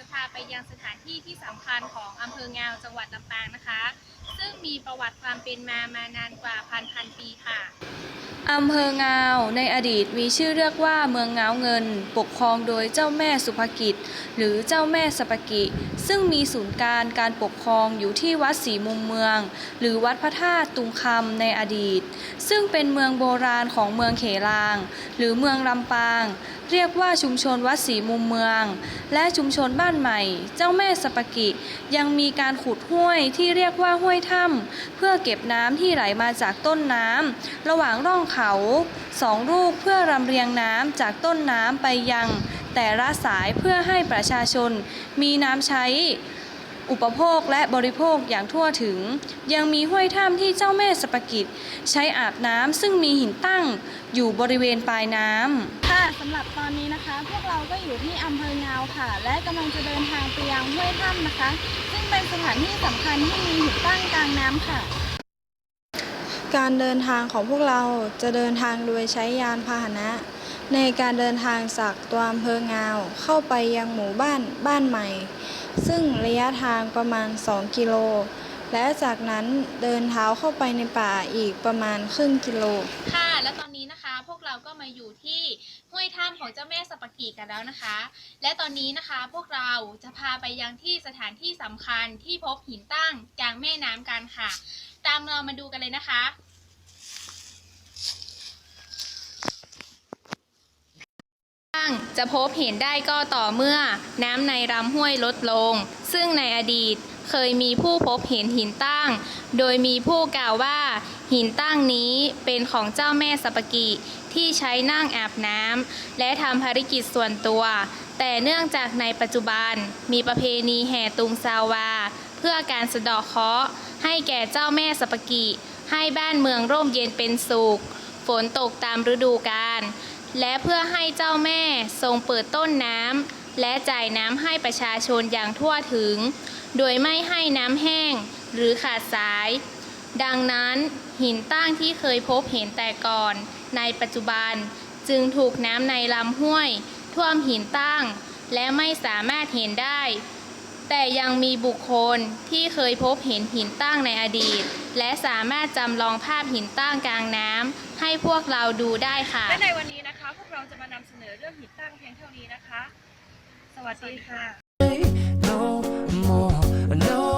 จะพาไปยังสถานที่ที่สำคัญของอำเภองาวจังหวัดลำปางนะคะ ซึ่งมีประวัติความเป็นมามานานกว่าพันพันปีค่ะ อำเภองาวในอดีตมีชื่อเรียกว่าเมืองงาวเงิน ปกครองโดยเจ้าแม่สุภกิจ หรือเจ้าแม่สปกิ ซึ่งมีศูนย์การการปกครองอยู่ที่วัดศรีมุมเมือง หรือวัดพระธาตุตุงคำในอดีต ซึ่งเป็นเมืองโบราณของเมืองเขลาง หรือเมืองลำปาง เรียกว่าชุมชนวัดศรีมุมเมือง และชุมชนบ้านใหม่ เจ้าแม่สปกิ ยังมีการขุดห้วยที่เรียกว่าห้วยถ้ำเพื่อเก็บน้ำที่ไหลมาจากต้นน้ำระหว่างร่องเขาสองลูกเพื่อรำเรียงน้ำจากต้นน้ำไปยัง แต่ละสายเพื่อให้ประชาชนมีน้ำใช้ อุปโภคและบริโภคอย่างทั่วถึง ยังมีห้วยถ้ำที่เจ้าแม่สปกิจ ใช้อาบน้ำซึ่งมีหินตั้งอยู่บริเวณปลายน้ำค่ะสำหรับตอนนี้นะคะ พวกเราก็อยู่ที่อำเภองาวค่ะ และกำลังจะเดินทางไปยังห้วยถ้ำนะคะ ซึ่งเป็นสถานที่สำคัญที่มีหินตั้งกลางน้ำค่ะ การเดินทางของพวกเราจะเดินทางโดยใช้ยานพาหนะ ในการเดินทางจากตัวอำเภองาวเข้าไปยังหมู่บ้านบ้านใหม่ ซึ่งระยะทางประมาณ 2 กิโล และจากนั้นเดินเท้าเข้าไปในป่าอีกประมาณครึ่งกิโล ค่ะ และตอนนี้นะคะพวกเราก็มาอยู่ที่ห้วยถ้ำของเจ้าแม่สปกีกันแล้วนะคะ และตอนนี้นะคะพวกเราจะพาไปยังที่สถานที่สำคัญที่พบหินตั้งกลางแม่น้ำกันค่ะ ตามเรามาดูกันเลยนะคะ จะพบเห็นได้ก็ต่อเมื่อน้ำในลำห้วยลดลง ซึ่งในอดีตเคยมีผู้พบเห็นหินตั้ง โดยมีผู้กล่าวว่า หินตั้งนี้เป็นของเจ้าแม่สปกิที่ใช้นั่งอาบน้ำและทำภารกิจส่วนตัว แต่เนื่องจากในปัจจุบันมีประเพณีแห่ตุงซาวา เพื่อการสะดาะเคราะห์ให้แก่เจ้าแม่สปกิ ให้บ้านเมืองร่มเย็นเป็นสุข ฝนตกตามฤดูกาลและเพื่อให้เจ้าแม่ทรงเปิดต้นน้ำและจ่ายน้ำให้ประชาชนอย่างทั่วถึง โดยไม่ให้น้ำแห้งหรือขาดสาย ดังนั้นหินตั้งที่เคยพบเห็นแต่ก่อน ในปัจจุบันจึงถูกน้ำในลำห้วย ท่วมหินตั้ง และไม่สามารถเห็นได้ แต่ยังมีบุคคลที่เคยพบเห็นหินตั้งในอดีต และสามารถจำลองภาพหินตั้งกลางน้ำให้พวกเราดูได้ค่ะ และในวันนี้นะคะ พวกเราจะมานำเสนอเรื่องหินตั้งเพียงเท่านี้นะคะ สวัสดีค่ะ no more, no